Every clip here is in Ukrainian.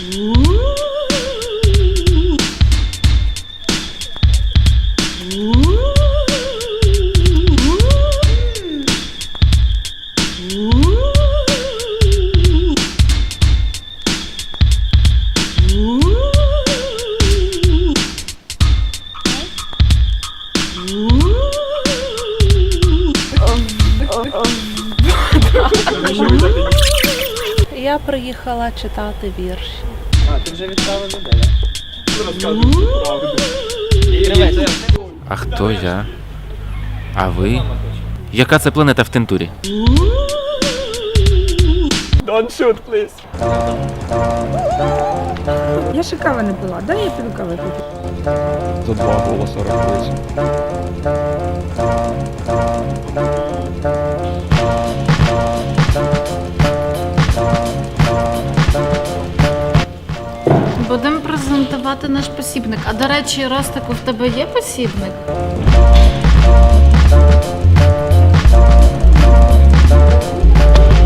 Oh, oh, oh. я приїхала читати вірші. А, ти вже відправила людей. А хто я? А ви? Яка це планета в тентурі? Don't shoot, please. Я ще кави не пила, дай я піду кави пити. За два було 48. Презентувати наш посібник. А до речі, Ростику, в тебе є посібник?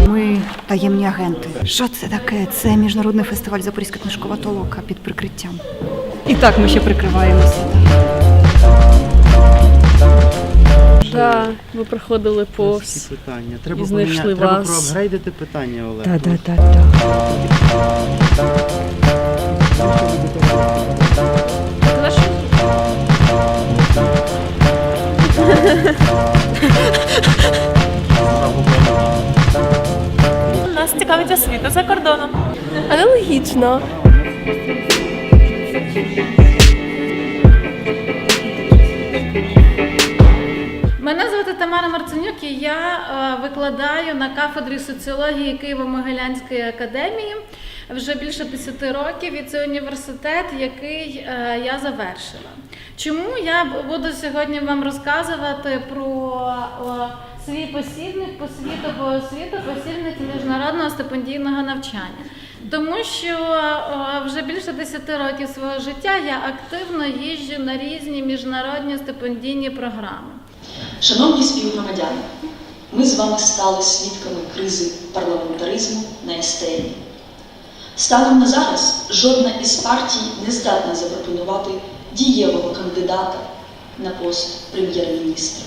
Ми таємні агенти. Що це таке? Це міжнародний фестиваль Запорізька книжкова толока під прикриттям. І так ми ще прикриваємося. Да, ми проходили Всі питання. Треба І знайшли поміняти, треба вас. проапгрейдити питання, Олег. Та-да-да-да. Нас цікавить освіта за кордоном. Аналогічно. Мене звати Тамара Марценюк, і я е, викладаю на кафедрі соціології Києво-Могилянської академії вже більше 10 років. І це університет, який е, я завершила. Чому я буду сьогодні вам розказувати про свій посібник по світу по освіту, посібник міжнародного стипендійного навчання? Тому що вже більше 10 років свого життя я активно їжджу на різні міжнародні стипендійні програми. Шановні співгромадяни, ми з вами стали свідками кризи парламентаризму на естері. Станом на зараз жодна із партій не здатна запропонувати дієвого кандидата на пост прем'єр-міністра.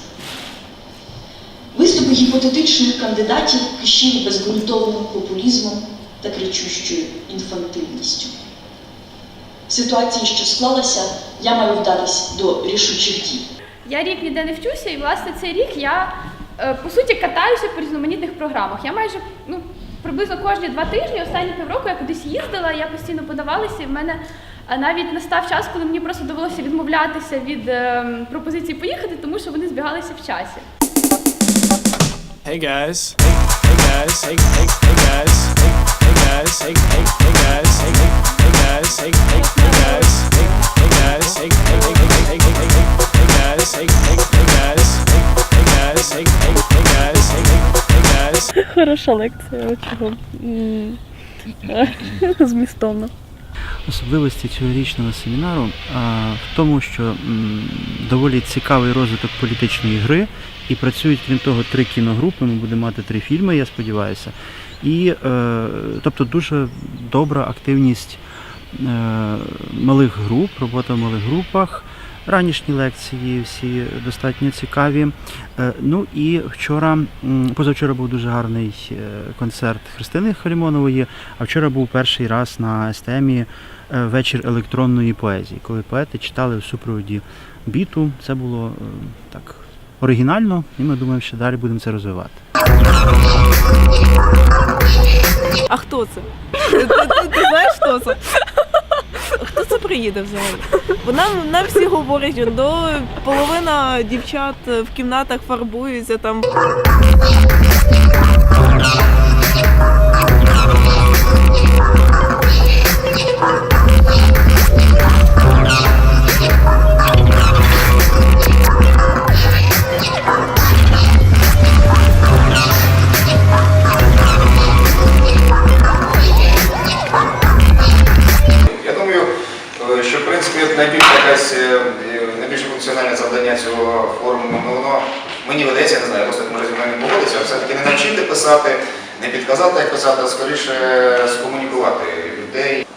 Виступи гіпотетичних кандидатів кишіли безґрунтовним популізмом та кричущою інфантильністю. В ситуації, що склалася, я маю вдатись до рішучих дій. Я рік ніде не вчуся, і власне цей рік я е, по суті катаюся по різноманітних програмах. Я майже ну приблизно кожні два тижні, останні півроку я кудись їздила, я постійно подавалася, і в мене е, навіть настав час, коли мені просто довелося відмовлятися від е, пропозицій поїхати, тому що вони збігалися в часі. Hey guys. Hey, guys. Hey, hey, hey guys. Hey, hey guys. Hey, hey, hey guys. Hey, hey, hey guys. Hey Хороша лекція, чого змістовно. Особливості цьогорічного семінару в тому, що доволі цікавий розвиток політичної гри, і працюють крім того три кіногрупи. Ми будемо мати три фільми, я сподіваюся. І е, тобто дуже добра активність е, малих груп, робота в малих групах. Ранішні лекції всі достатньо цікаві. Е, Ну і вчора, позавчора був дуже гарний е, концерт Христини Халімонової, а вчора був перший раз на СТМі е, вечір електронної поезії, коли поети читали в супроводі біту. Це було так оригінально, і ми думаємо, що далі будемо це розвивати. А хто це? Ти, ти, ти знаєш, хто це? Приїде взагалі? Бо нам, нам всі говорять, до половина дівчат в кімнатах фарбуються там. Писати, не підказати, як писати, а скоріше скомунікувати людей.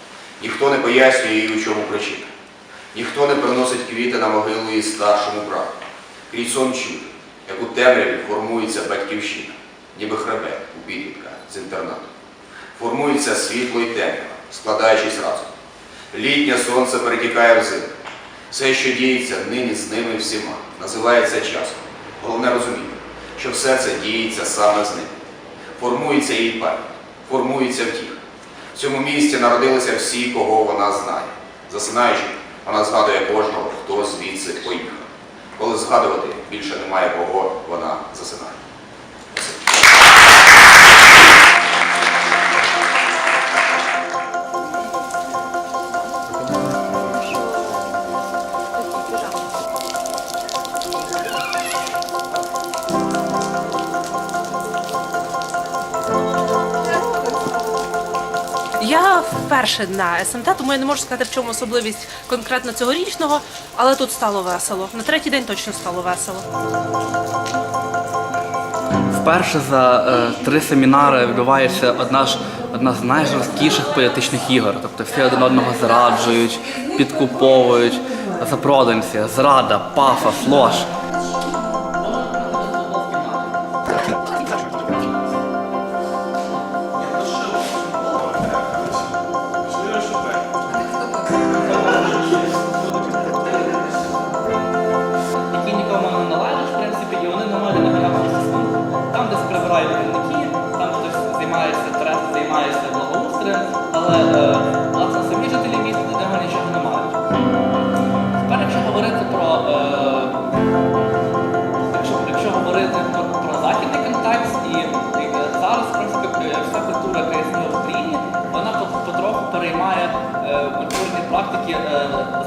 Ніхто не пояснює їй, у чому причина. Ніхто не приносить квіти на могилу її старшому брату. Крізь сон як у темряві формується батьківщина, ниби хребет у підлітка з інтернату. Формується світло й темрява, складаючись разом. Літнє сонце перетікає в зиму. Все, що діється нині з ними всіма, називається часом. Головне розуміти, що все це діється саме з ними. Формується її пам'ять, формується втіх. В цьому місці народилися всі, кого вона знає. Засинаючи, вона згадує кожного, хто звідси поїхав. Коли згадувати більше немає кого, вона засинає. Я вперше на СМТ, тому я не можу сказати, в чому особливість конкретно цьогорічного, але тут стало весело. На третій день точно стало весело. Вперше за е, три семінари відбувається одна ж одна з найжорсткіших політичних ігор. Тобто всі один одного зраджують, підкуповують, запроданці, зрада, пафос, лож.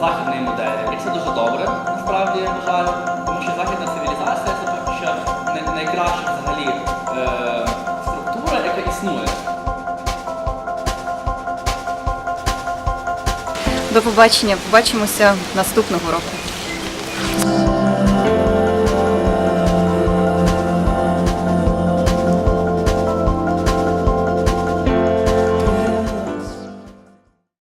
Західної моделі. І це дуже добре, насправді я вважаю, тому що західна цивілізація це поки що найкраща взагалі е, структура, яка існує. До побачення. Побачимося наступного року.